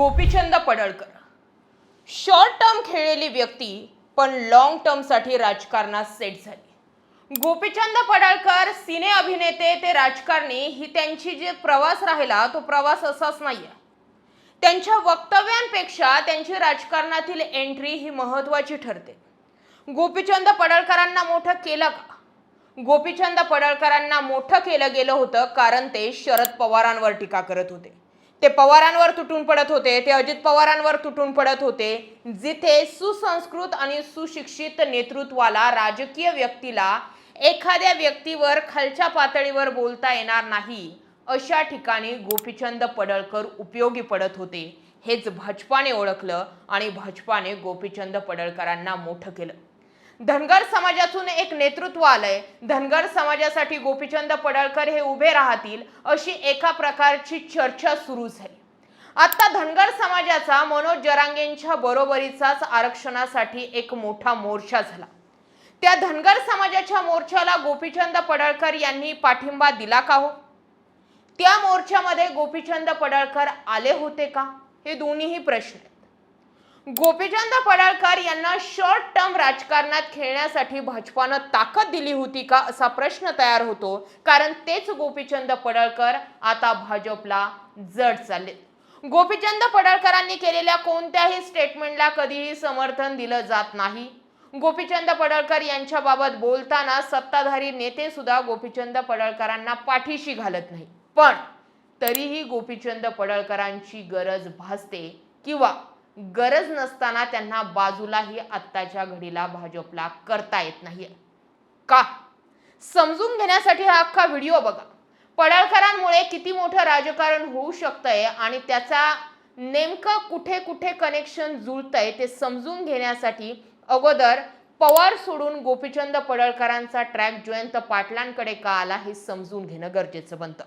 Gopichand Padalkar. Short term खेळलेली व्यक्ती पण लॉंग टर्मसाठी राजकारणात सेट झाली. गोपीचंद पडळकर सिने अभिनेते ते राजकारणी ही त्यांची जे प्रवास राहिला तो प्रवास असाच नाही आहे त्यांच्या वक्तव्यांपेक्षा त्यांची राजकारणातील एंट्री ही महत्त्वाची ठरते. गोपीचंद पडळकरांना मोठं केलं का? गोपीचंद पडळकरांना मोठं केलं गेलं होतं कारण ते शरद पवारांवर टीका करत होते. ते पवारांवर तुटून पडत होते ते अजित पवारांवर तुटून पडत होते जिथे सुसंस्कृत आणि सुशिक्षित नेतृत्वाला राजकीय व्यक्तीला एखाद्या व्यक्तीवर खालच्या पातळीवर बोलता येणार नाही अशा ठिकाणी गोपीचंद पडळकर उपयोगी पडत होते. हेच भाजपाने ओळखलं आणि भाजपाने गोपीचंद पडळकरांना मोठं केलं. धनगर समाजातून एक नेतृत्व आलंय. धनगर समाजासाठी गोपीचंद पडळकर हे उभे राहतील अशी एका प्रकारची चर्चा सुरू झाली आता धनगर समाजाचा मनोज जरांगेंच्या बरोबरीचाच आरक्षणासाठी एक मोठा मोर्चा झाला. त्या धनगर समाजाच्या मोर्चाला गोपीचंद पडळकर यांनी पाठिंबा दिला का हो? त्या मोर्चामध्ये गोपीचंद पडळकर आले होते का? हे दोन्हीही प्रश्न आहेत. गोपीचंद पडळकर यांना शॉर्ट टर्म राजकारणात खेळण्यासाठी भाजपानं ताकद दिली होती का असा प्रश्न तयार होतो. कारण तेच गोपीचंद पडळकर आता भाजपला जड चालले. गोपीचंद पडळकरांनी केलेल्या कोणत्याही स्टेटमेंटला कधीही समर्थन दिलं जात नाही. गोपीचंद पडळकर यांच्याबाबत बोलताना सत्ताधारी नेते सुद्धा गोपीचंद पडळकरांना पाठीशी घालत नाही. पण तरीही गोपीचंद पडळकरांची गरज भासते किंवा गरज नसताना त्यांना बाजूलाही आत्ताच्या घडीला भाजपला करता येत नाही का? समजून घेण्यासाठी हा अख्खा व्हिडिओ बघा. पडळकरांमुळे किती मोठं राजकारण होऊ शकतंय आणि त्याचा नेमकं कुठे कुठे कनेक्शन जुळतंय ते समजून घेण्यासाठी अगोदर पवार सोडून गोपीचंद पडळकरांचा ट्रॅक जयंत पाटलांकडे का आला हे समजून घेणं गरजेचं बनतं.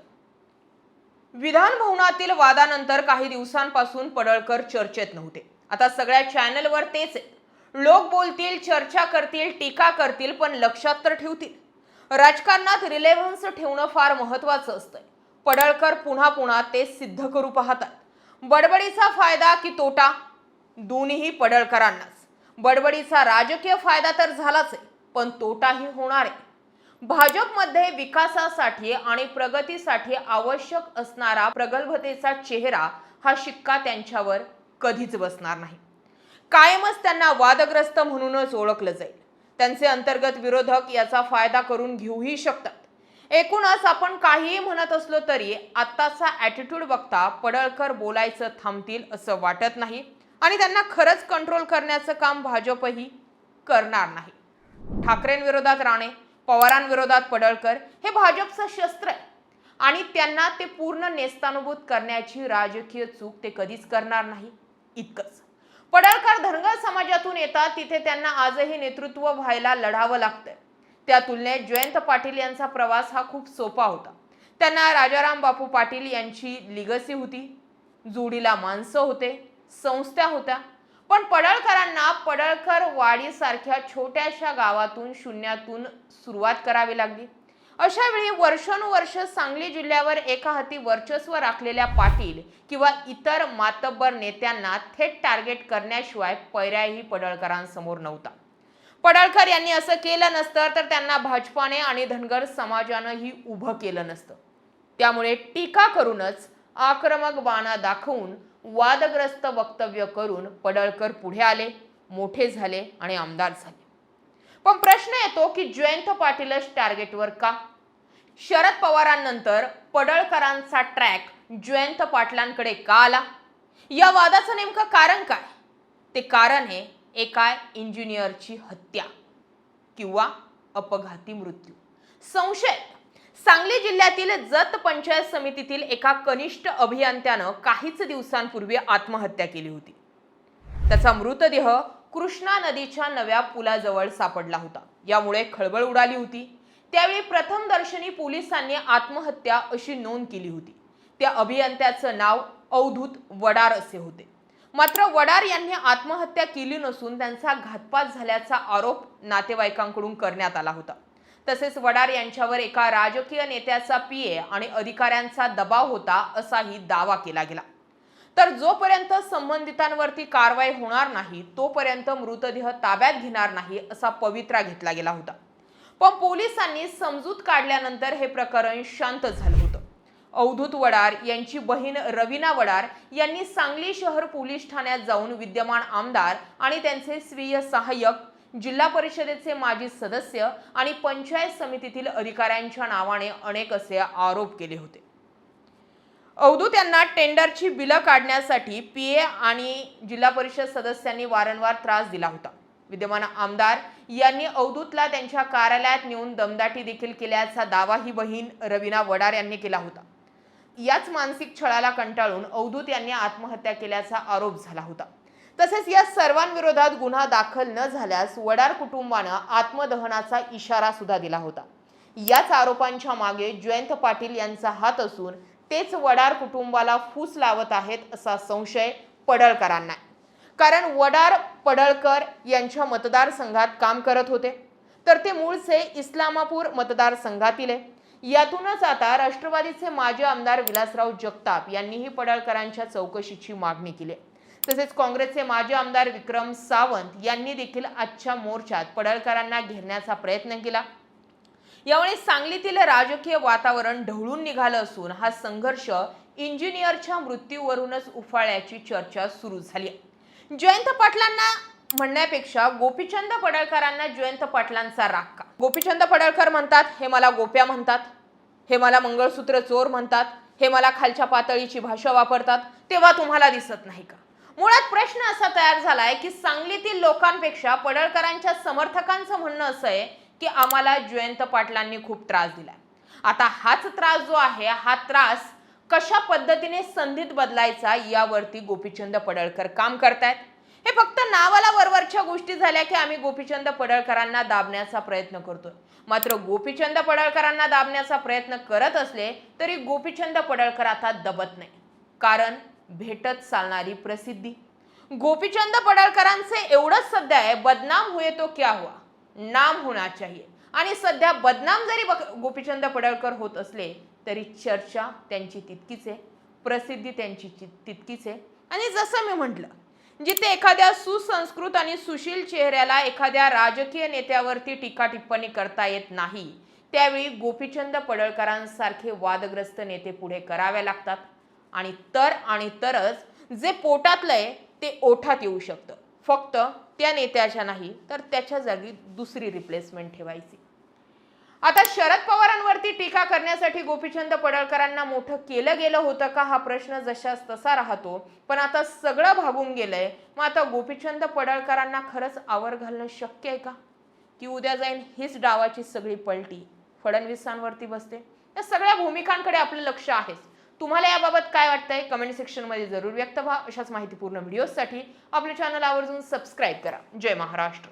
विधान भवनातील वादानंतर काही दिवसांपासून पडळकर चर्चेत नव्हते. आता सगळ्या चॅनलवर तेच लोक बोलतील चर्चा करतील टीका करतील पण लक्षात तर ठेवतील. राजकारणात रिलेव्हन्स ठेवणं फार महत्वाचं असतं पडळकर पुन्हा पुन्हा ते सिद्ध करू पाहतात. बडबडीचा फायदा की तोटा? दोन्हीही पडळकरांनाच. बडबडीचा राजकीय फायदा तर झालाच आहे पण तोटाही होणार आहे. भाजपमध्ये विकासासाठी आणि प्रगतीसाठी आवश्यक असणारा प्रगल्भतेचा चेहरा हा शिक्का त्यांच्यावर कधीच बसणार नाही. कायमच त्यांना वादग्रस्त म्हणूनच ओळखलं जाईल. त्यांचे अंतर्गत विरोधक याचा फायदा करून घेऊही शकतात. एकूणच आपण काहीही म्हणत असलो तरी आत्ताचा ॲटिट्यूड बघता पडळकर बोलायचं थांबतील असं वाटत नाही आणि त्यांना खरंच कंट्रोल करण्याचं काम भाजपही करणार नाही. ठाकरेंविरोधात राणे पवारांविरोधात पडळकर हे भाजपचं शस्त्र आहे. आणि त्यांना ते पूर्ण नेस्तानुभूत करण्याची राजकीय चूक ते कधीच करणार नाही. इतकंच. पडळकर धनगर समाजातून येतात तिथे त्यांना आजही नेतृत्व व्हायला लढावं लागतंय. त्या तुलनेत जयंत पाटील यांचा प्रवास हा खूप सोपा होता. त्यांना राजाराम बापू पाटील यांची लिगसी होती. जोडीला माणसं होते संस्था होत्या. पण पडळकरांना पडळकर वाडीसारख्या छोट्याशा गावातून शून्यातून सुरुवात करावी लागली. अशा वेळी वर्षानुवर्ष सांगली जिल्ह्यावर एका हाती वर्चस्व राखलेल्या पाटील किंवा इतर मातब्बर नेत्यांना थेट टार्गेट करण्याशिवाय पर्यायही पडळकरांसमोर नव्हता. पडळकर यांनी असं केलं नसतं तर त्यांना भाजपाने आणि धनगर समाजानंही उभं केलं नसतं. त्यामुळे टीका करूनच आक्रमक बाणा दाखवून वादग्रस्त वक्तव्य करून पडळकर पुढे आले मोठे झाले आणि आमदार झाले. पण प्रश्न येतो की जयंत पाटीलच टार्गेटवर का? शरद पवारांनंतर पडळकरांचा ट्रॅक जयंत पाटलांकडे का आला? या वादाचं नेमकं कारण काय? ते कारण आहे एका इंजिनियरची हत्या किंवा अपघाती मृत्यू. संशय सांगली जिल्ह्यातील जत पंचायत समितीतील एका कनिष्ठ अभियंत्यानं काहीच दिवसांपूर्वी आत्महत्या केली होती. त्याचा मृतदेह कृष्णा नदीच्या नव्या पुलाजवळ सापडला होता. यामुळे खळबळ उडाली होती. त्यावेळी प्रथमदर्शनी पोलिसांनी आत्महत्या अशी नोंद केली होती. त्या अभियंत्याचं नाव अवधूत वडार असे होते. मात्र वडार यांनी आत्महत्या केली नसून त्यांचा घातपात झाल्याचा आरोप नातेवाईकांकडून करण्यात आला होता. तसेच वडार यांच्यावर एका राजकीय नेत्याचा पीए आणि अधिकाऱ्यांचा दबाव होता असाही दावा केला गेला. तर जोपर्यंत संबंधितांवरती कारवाई होणार नाही तोपर्यंत मृतदेह ताब्यात घेणार नाही असा पवित्रा घेतला गेला होता. पण पोलिसांनी समजूत काढल्यानंतर हे प्रकरण शांत झालं होतं. अवधूत वडार यांची बहीण रवीना वडार यांनी सांगली शहर पोलीस ठाण्यात जाऊन विद्यमान आमदार आणि त्यांचे स्वीय सहाय्यक जिल्हा परिषदेचे माजी सदस्य आणि पंचायत समितीतील अधिकाऱ्यांच्या नावाने अनेक असे आरोप केले होते. अवधूत यांना टेंडरची बिलं काढण्यासाठी पी ए आणि जिल्हा परिषद सदस्यांनी वारंवार त्रास दिला होता. विद्यमान आमदार यांनी अवधूतला त्यांच्या कार्यालयात नेऊन दमदाटी देखील केल्याचा दावा ही बहीण रवीना वडार यांनी केला होता. याच मानसिक छळाला कंटाळून अवधूत यांनी आत्महत्या केल्याचा आरोप झाला होता. तसेच या सर्वांविरोधात गुन्हा दाखल न झाल्यास वडार कुटुंबानं आत्मदहनाचा इशारा सुद्धा दिला होता. याच आरोपांच्या मागे जयंत पाटील यांचा हात असून तेच वडार कुटुंबाला फूस लावत आहेत असा संशय पडळकरांना कारण वडार पडळकर यांच्या मतदारसंघात काम करत होते. तर ते मूळचे इस्लामापूर मतदारसंघातील आहे. यातूनच आता राष्ट्रवादीचे माजी आमदार विलासराव जगताप यांनीही पडळकरांच्या चौकशीची मागणी केली आहे. तसेच काँग्रेसचे माजी आमदार विक्रम सावंत यांनी देखील आजच्या मोर्चात पडळकरांना घेरण्याचा प्रयत्न केला. यावेळी सांगलीतील राजकीय वातावरण ढवळून निघालं असून हा संघर्ष इंजिनियरच्या मृत्यूवरूनच उफाळ्याची चर्चा सुरू झाली. जयंत पाटलांना म्हणण्यापेक्षा गोपीचंद पडळकरांना जयंत पाटलांचा राग का गोपीचंद पडळकर म्हणतात हे मला गोप्या म्हणतात हे मला मंगळसूत्र चोर म्हणतात हे मला खालच्या पातळीची भाषा वापरतात तेव्हा तुम्हाला दिसत नाही का? मुळात प्रश्न असा तयार झालाय की सांगलीतील लोकांपेक्षा पडळकरांच्या समर्थकांचं म्हणणं असं आहे की आम्हाला जयंत पाटलांनी खूप त्रास दिलाय. आता हाच त्रास जो आहे हा त्रास कशा पद्धतीने संधीत बदलायचा यावरती गोपीचंद पडळकर काम करतायत. हे फक्त नावाला वरवरच्या गोष्टी झाल्या की आम्ही गोपीचंद पडळकरांना दाबण्याचा प्रयत्न करतोय. मात्र गोपीचंद पडळकरांना दाबण्याचा प्रयत्न करत असले तरी गोपीचंद पडळकर आता दबत नाही. कारण भेटत चालणारी प्रसिद्धी. गोपीचंद पडळकरांचे एवढंच सध्या आहे बदनाम हुए तो क्या हुआ? नाम होना चाहिए. आणि सध्या बदनाम जरी बक- गोपीचंद पडळकर होत असले तरी चर्चा त्यांची तितकीच आहे प्रसिद्धी त्यांची तितकीच आहे. आणि जसं मी म्हटलं जिथे एखाद्या सुसंस्कृत आणि सुशील चेहऱ्याला एखाद्या राजकीय नेत्यावरती टीका टिप्पणी करता येत नाही त्यावेळी गोपीचंद पडळकरांसारखे वादग्रस्त नेते पुढे करावे लागतात. आणि तर आणि तरच जे पोटातलं आहे ते ओठात येऊ शकतं. फक्त त्या नेत्याच्या नाही तर त्याच्या जागी दुसरी रिप्लेसमेंट ठेवायची. आता शरद पवारांवरती टीका करण्यासाठी गोपीचंद पडळकरांना मोठं केलं गेलं होतं का? हा प्रश्न जशास तसा राहतो. पण आता सगळं भागून गेलंय. मग आता गोपीचंद पडळकरांना खरंच आवर घालणं शक्य आहे का? की उद्या जाईन हीच डावाची सगळी पलटी फडणवीसांवरती बसते? या सगळ्या भूमिकांकडे आपलं लक्ष आहेच. तुम्हाला याबाबत काय वाटतंय? कमेंट सेक्शनमध्ये जरूर व्यक्त व्हा. अशाच माहितीपूर्ण व्हिडिओसाठी आपल्या चॅनल आवर्जून सबस्क्राईब करा. जय महाराष्ट्र.